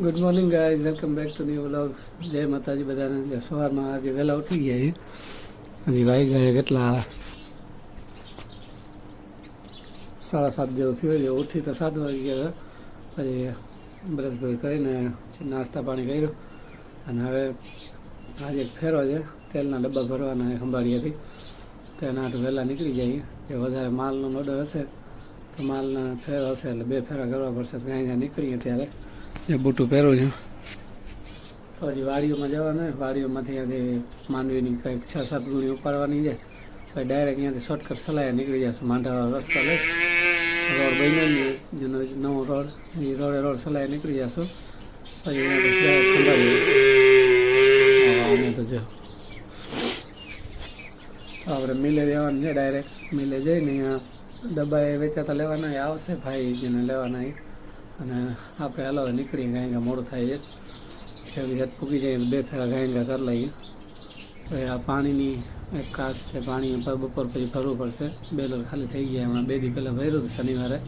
Good morning guys welcome back to new vlog જય માતાજી બધાને. સવારમાં આજે વહેલા ઉઠી ગયા છે હજી વાઈ ગયા કેટલા? સાડા સાત જેવું થયું છે. ઉઠી તો સાત વાગી ગયા પછી બ્રશ બ્રશ કરીને નાસ્તા પાણી કર્યું. અને હવે આજે ફેરો છે. તેલના ડબ્બા ભરવાના છે તેના તો વહેલા નીકળી જઈએ. કે વધારે માલનો ઓર્ડર હશે, તો માલના ફેરો હશે એટલે બે ફેરા કરવા પડશે. ત્યાં નીકળીએ ત્યારે. જે બૂટું પહેરું છું. તો હજી વાડીઓમાં જવાના. વાડીઓમાંથી અહીંયાથી માંડવીની કંઈક છ સાત ગુણી ઉપાડવાની છે. પછી ડાયરેક્ટ અહીંયાથી શોર્ટકટ સલાય નીકળી જશું માંડા રસ્તા લઈ રોડ બન્યો જૂનો નવો રોડ. એ રોડે રોડ સલાય નીકળી જશું પછી આપણે મિલે જવાનું છે ડાયરેક્ટ મિલે જઈને અહીંયા ડબ્બા એ વેચાતા લેવાના આવશે ભાઈ જેને લેવાના એ અને આપણે હાલો નીકળી ગાયંગા મોડું થાય છે. છેલ્લી હાથ પૂકી જાય બે ફેરા ગાયંગા કરી લઈએ. પછી આ પાણીની એક કાચ છે, પાણી પર બપોર પછી ફરવું પડશે. બેલર ખાલી થઈ ગયા, હમણાં બે દી પહેલાં ભર્યું હતું શનિવારે.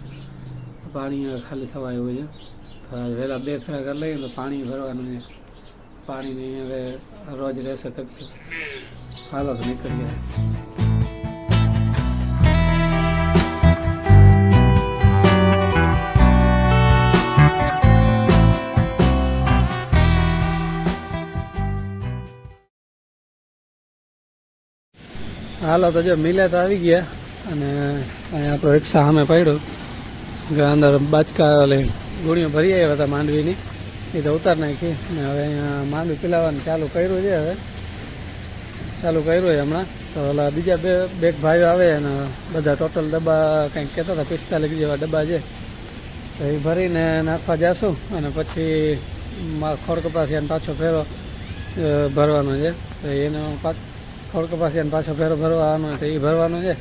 પાણી ખાલી થવા આવ્યું છે. તો વહેલા બે ફેરા કરી લઈએ તો પાણી ભરવાનું પાણીની હવે રોજ રહેશે તકલીફ. હાલો નીકળી નીકળીએ. હાલો તો જો મિલે તો આવી ગયા અને અહીંયા આપણો રિક્ષા સામે પડ્યો. અંદર બાચકા ઓલી ગુણીઓ ભરી આવ્યા હતા માંડવીની. એ તો ઉતાર નાખી ને હવે અહીંયા માંડવી પીલાવાનું ચાલુ કર્યું છે હવે. ચાલુ કર્યું છે હમણાં. તો ઓલા બીજા બે બે ભાઈઓ આવે અને બધા ટોટલ ડબ્બા કંઈક કહેતા હતા, પિસ્તાલીસ જેવા ડબ્બા છે. તો એ ભરીને નાખવા જશું અને પછી મા- ખોડ કપાસિયાનો પાછો ફેરો ભરવાનો છે. તો એનો પાછ ખોડ એને પાછો ફેરો ભરવાનો તો એ ભરવાનો છે.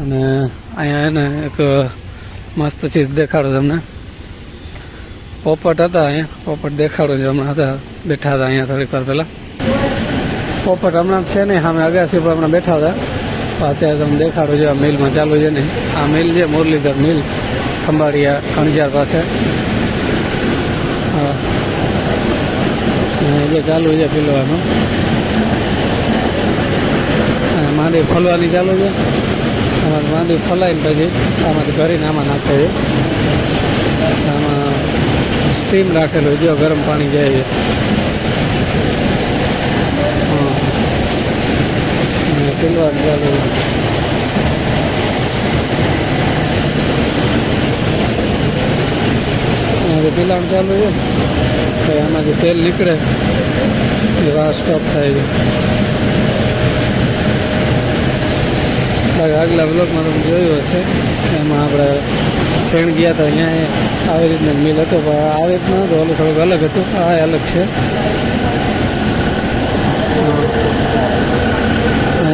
અને અહીંયા એને એક મસ્ત ચીજ દેખાડો તમને. પોપટ હતા અહીંયા. પોપટ દેખાડો છે હમણાં હતા. બેઠા હતા અહીંયા થોડીક વાર પહેલાં. પોપટ હમણાં છે નહીં સામે અગાસી ઉપર હમણાં બેઠા હતા. અત્યારે તમને દેખાડો છે, આ મિલમાં ચાલુ છે નહીં આ મિલ છે, મુરલીધર મિલ. ખંભાળિયા ખણજાર પાસે. હા. જે ચાલુ છે અને માંડી ફોલવાની ચાલુ છે. અમારે માંડી ફલાઈને પછી આમાંથી ભરીને આમાં નાખે છે. આમાં સ્ટીમ રાખેલું જો ગરમ પાણી જાય છે. પીલવાનું ચાલુ છે. પીલાણ ચાલુ છે પછી આમાંથી તેલ નીકળે, એ વાસ સ્ટોપ થાય છે બાકી આગલા બ્લોકમાં તમે જોયું હશે. એમાં આપણે શેણ ગયા હતા, અહીંયા આવી રીતના મિલ હતો, પણ આવી રીતના નહોતું ઓલું થોડુંક અલગ હતું. આ અલગ છે.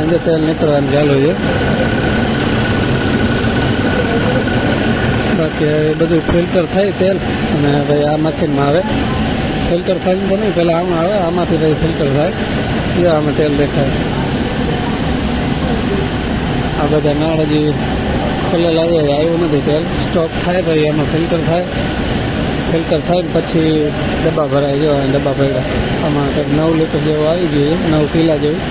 અંદર તેલ નીકળવાનું ચાલુ છે. બાકી બધું ફિલ્ટર થાય તેલ, અને ભાઈ આ મશીનમાં આવે. ફિલ્ટર થાય તો નહીં પહેલાં આમાં આવે, આમાંથી પછી ફિલ્ટર થાય. આમાં તેલ દેખાય. આ બધા નાળ હજી કલર છે, આવ્યો નથી તેલ. સ્ટોક થાય પછી એમાં ફિલ્ટર થાય. ફિલ્ટર થાય ને પછી ડબ્બા ભરાય જવા ડબ્બા પડ્યા આમાં કંઈક નવ લીટર જેવું આવી ગયું નવ કિલા જેવું.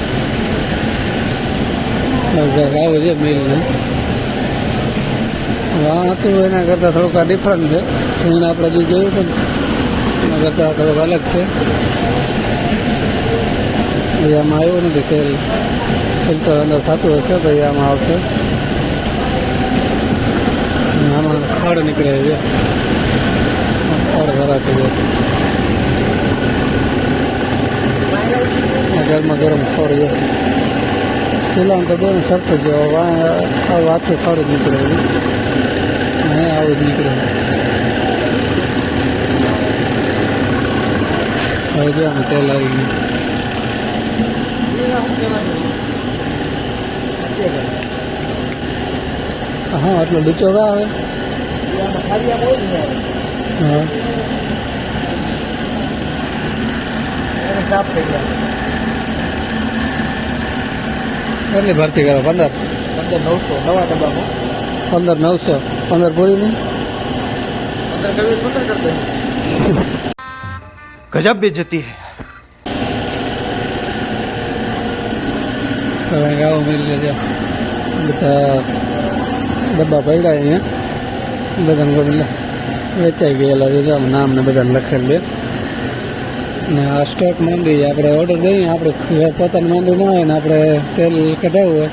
કંઈક આવે છે મિલને આ હતું એના કરતાં થોડુંક આ ડિફરન્ટ છે. સીણ આપણે જે જોયું હતું એના કરતાં થોડુંક અલગ છે. એમાં આવ્યું નથી તેલ. ફિલ્ટર અંદર થતું હશે તો એ આમાં આવશે આમાં ખડ નીકળે છે ખડ ભરાતું છે આ ગરમા ગરમ ખડ છે પેલા તો બેન સરખું આવું આછું ખડ જ નીકળે છે હા આવું જ નીકળે હવે જો આમાં તેલ આવી ગયું હા એટલો લીચો કા આવે. હા. કેટલી ભરતી કરો? પંદર? પંદર નવસો. નવા ડબ્બામાં પંદર નવસો પંદર પૂરીની? પંદર કરવી પંદર કરી દે ગજબ બેજતી હૈ. તો આવું મળી લેજો. બધા ડબ્બા પડ્યા અહીંયા બધાને વેચાઈ ગયેલા છે નામ ને બધાને લખેલ છે. ને આ સ્ટોક માંડી આપણે ઓર્ડર દઈએ, આપણે પોતાની માંડી ના હોય ને આપણે તેલ કઢાવવું હોય,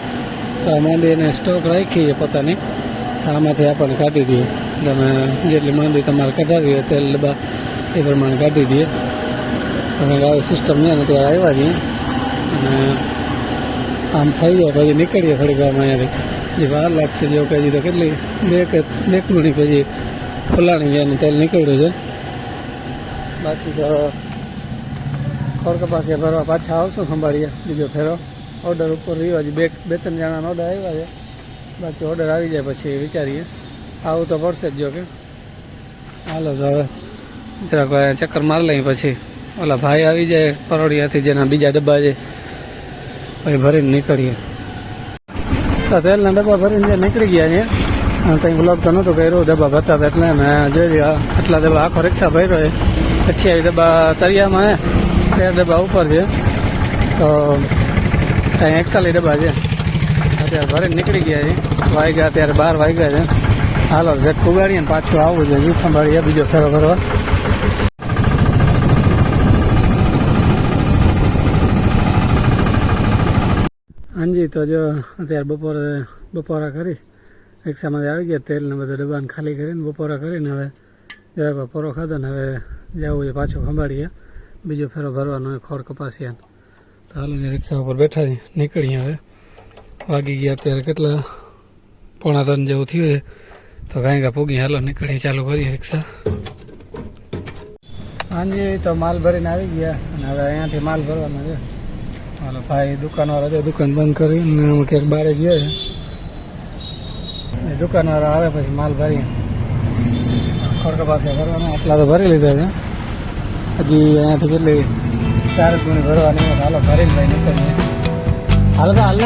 તો આ માંડી એને સ્ટોક રાખીએ પોતાની. તો આમાંથી આપણને કાઢી દઈએ. તમે જેટલી મંદી તમારે કઢાવી હોય, તેલ, ડબ્બા એ પ્રમાણે કાઢી દઈએ. તમે આવી સિસ્ટમ છે ને ત્યારે આવ્યા છીએ. અને આમ થઈ જાય પછી નીકળીએ થોડીક વારમાં અહીંયાથી. જે વાર લાગશે જેવું કહી તો કેટલી બે કે બે ગણી પછી ફુલાણી ગયા ને તેલ નીકળ્યું છે. બાકી તો ખોર કપાસિયા ભરવા પાછા આવશું સંભાળીએ બીજો ફેરો. ઓર્ડર ઉપર રહ્યો હજી બે બે ત્રણ જણાનો ઓર્ડર આવ્યા છે. બાકી ઓર્ડર આવી જાય પછી વિચારીએ. આવું તો પડશે જ જો કે. હાલો તો હવે જરાક ચક્કર માર લઈએ પછી. ઓલા ભાઈ આવી જાય પરોડિયાથી જેના બીજા ડબ્બા છે, પછી ભરીને નીકળીએ. તો તેલના ડબ્બા ભરીને નીકળી ગયા છે, અને કંઈ બ્લોક તો નહોતું કર્યો, ડબ્બા ભરતા હતા એટલે મેં જોઈ રહ્યા, આટલા ડબ્બા આખો રિક્ષા ભર્યો છે. આવી ડબ્બા તળિયામાં છે, તેર ડબ્બા ઉપર છે. તો ત્યાં એકતાલીસ ડબ્બા છે. અત્યારે ભરીને નીકળી ગયા છે. વાગ્યા અત્યારે બાર વાગ્યા છે. હાલો જેટ ઉગાડીએ ને પાછું આવવું છે સંભાળીએ બીજો ફેરો ભરવા. હાજી તો જો અત્યારે બપોરે બપોરા કરી, રિક્ષામાંથી આવી ગયા તેલ ને બધા ડબ્બાને ખાલી કરીને બપોરા કરીને હવે જરાક પોરો ખાધો ને હવે જવું છે પાછું ખંભાળીએ. બીજો ફેરો ભરવાનો હોય ખોર કપાસિયાનો. તો હાલ રિક્ષા ઉપર બેઠા નીકળીએ હવે. વાગી ગયા અત્યારે કેટલા? પોણા ત્રણ જેવું થયું છે. તો કાંઈ કાંઈ પૂગી હાલો નીકળી ચાલુ કરીએ રિક્ષા. હાજી, તો માલ ભરીને આવી ગયા અને હવે અહીંયાથી માલ ભરવાનો છે. હાલો, ભાઈ દુકાનવાળા છે દુકાન બંધ કરી અને હું ક્યાંક બહાર ગયો છે. દુકાનવાળા આવે પછી માલ ભરી ખડક પાસે ભરવાના, આટલા તો ભરી લીધા છે. હજી અહીંયાથી કેટલી, ચાર ગુણી ભરવાની. હાલો, ભરીને ભાઈ નીકળીએ. હાલો તો હાલ